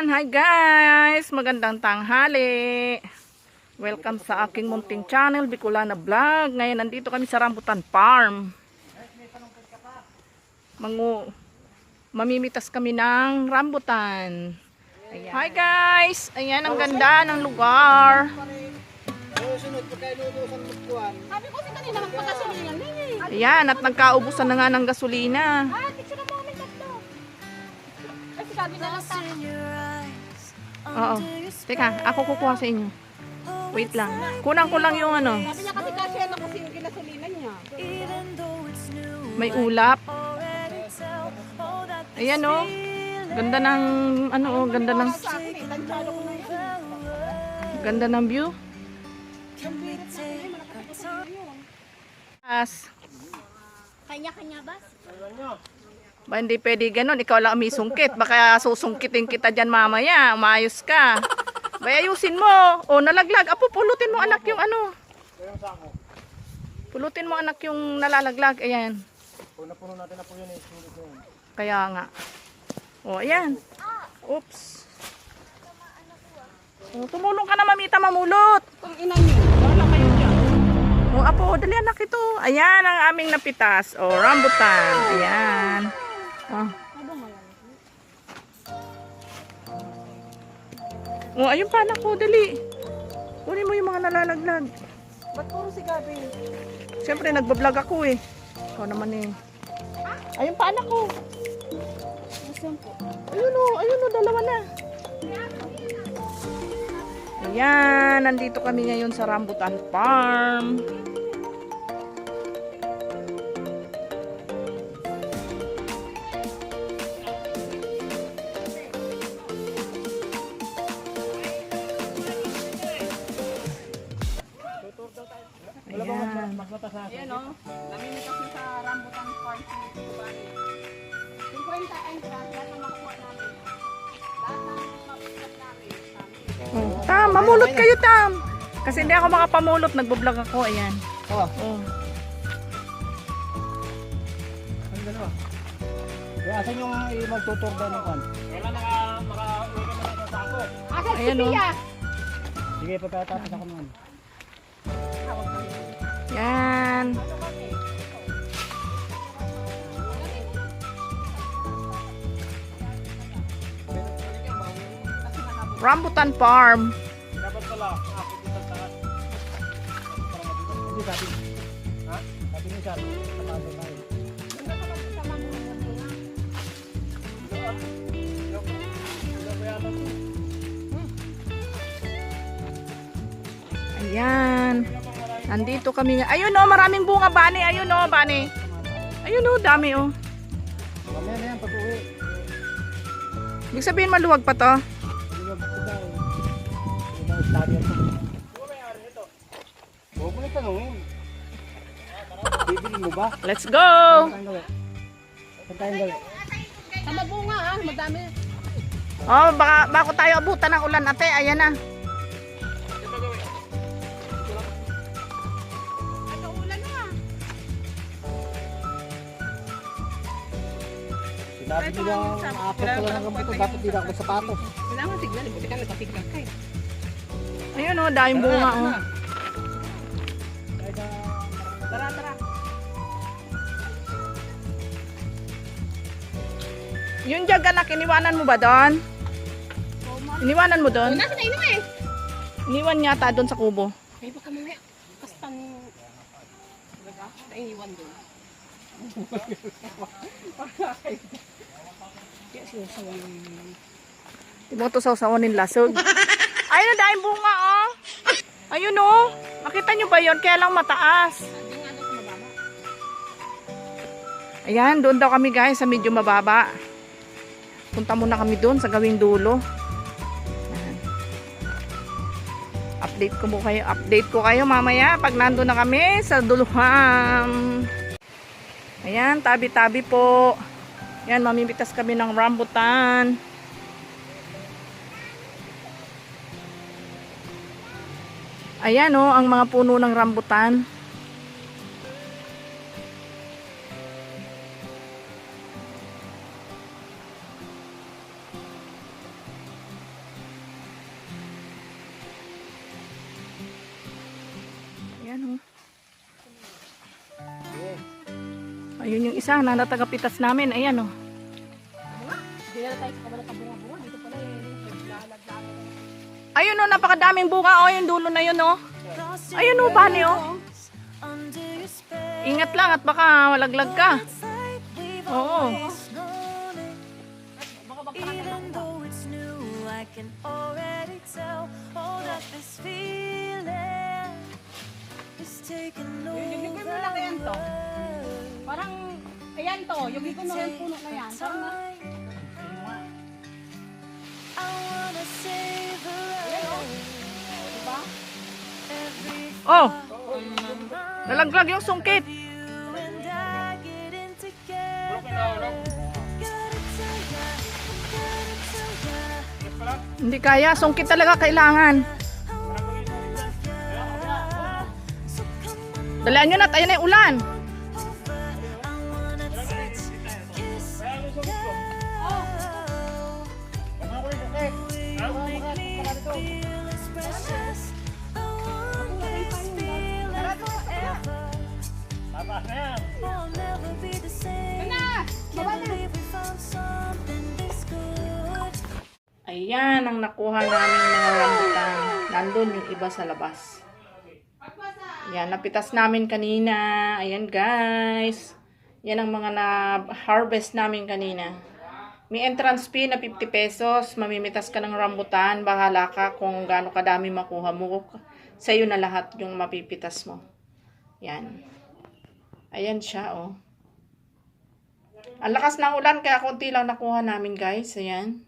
Hi guys! Magandang tanghali! Welcome sa aking munting channel, Bicolana Vlog. Ngayon nandito kami sa Rambutan Farm. Mangu mamimitas kami ng rambutan. Hi guys! Ayan ang ganda ng lugar. Ayan, at nagkaubusan na nga ng gasolina. Ah, picture na mo kami tatlo. Kasi sabi na lang tayo. Oo. Teka, ako kukuha sa inyo. Wait lang. Kunang ko lang yung ano. Sabi niya kasi kasi ano kasi yung kinasulinan niya. May ulap. Ayan oh. Ganda ng ano oh, ganda ng eh, ganda ng view. As, Kanya-kanya ba? Ba hindi pwede ganun, ikaw lang may sungkit. Baka susungkitin kita dyan mamaya. Umayos ka. Bay, ayusin mo. O, nalaglag. Apo, pulutin mo anak yung ano. Pulutin mo anak yung nalalaglag. Ayan. Puno natin na po yun eh. Kaya nga. O, ayan. Oops. O, tumulong ka na mamita mamulot. Kung ina niyo, wala kayo dyan. O, apo, dali anak ito. Ayan ang aming napitas. O, rambutan. Ayan. O. O, ayun pa anak ko, dali. Kunin mo yung mga nalalaglag. Ba't puro si Gabi? Siyempre, nagbablog ako eh. Ikaw naman eh. Ayun pa anak ko. Ayun o, ayun o, dalawa na. Ayan, nandito kami ngayon sa Rambutan Farm. Ayan o, namimit kasi sa rambutan farm si Kubani. 50 entrance, lahat ng makuha namin. Lahat ng makuha namin. sa amin. Oh, Tam, mamulot kayo, Tam. Kasi hindi ako makapamulot, nagbablog ako. Ayan. Oh, Oh. ang dalawa. Kaya asan yung magtutur daw ng kan? Wala naka, maka-uwi ka na sa ako. Asan si Ayan, o. Pia? Sige, pagkatapos ako naman. kanan rambutan farm Ayan. Nandito kami nga. Ayun oh, maraming bunga, Bani. Ayun oh, Bani. Ayun oh, dami oh. Mamaya na yan, pag-uwi. Ibig sabihin maluwag pa to. Ba gusto tayo? Ibang stadium ko. Huwag mo na tanongin. Bibili mo ba? Let's go! Saan tayong gawin? Sa mabunga ah, madami. Oh, baka bako tayo abutan ng ulan, ate. Ayan na. Ano Sinabi nila ang apat ko lang ng gamot dapat di na ako sapatos. Kailangan tignan, buti ka nagkatignan ka eh. Ayun oh, daming bunga oh. Tara, tara. Yung jug anak, iniwanan mo ba doon? Iniwanan mo doon? Nasa na ino eh. Iniwan yata doon sa kubo. Ay, baka mamaya. Kastan. Baga, nainiwan doon. Kaya sinusawa ng... Hindi mo ito sausawanin lasog. Ayun na, daming bunga oh. Ayun oh. Makita nyo ba yon Kaya lang mataas. Sa. Ayan, doon daw kami guys sa medyo mababa. Punta muna kami doon sa gawing dulo. Update ko mo kayo, update ko kayo mamaya pag nando na kami sa duluham. Ayan, tabi-tabi po. Ayan, mamimitas kami ng rambutan. Ayan oh, ang mga puno ng rambutan. Ayun yung isa na natagapitas namin. Ayan oh. Eh. Naglalaglag. Ayun oh, napakadaming bunga. Oh, yung dulo na yun oh. Ayun oh, bani oh. Ingat lang at baka malaglag ka. Oo. Even though it's new, ayan to. Yung na yung puno na yan. Savor diba? Oh, nalaglag yung sungkit. Hindi kaya, sungkit talaga kailangan. Dalaan nyo na, tayo na yung ulan. Nakuha namin mga rambutan. Nandun yung iba sa labas. Yan, napitas namin kanina. Ayan guys. Yan ang mga na-harvest namin kanina. May entrance fee na 50 pesos. Mamimitas ka ng rambutan. Bahala ka kung gaano kadami makuha mo. Sa'yo na lahat yung mapipitas mo. Yan. Ayan siya, oh. Ang lakas ng ulan, kaya konti lang nakuha namin, guys. Ayan.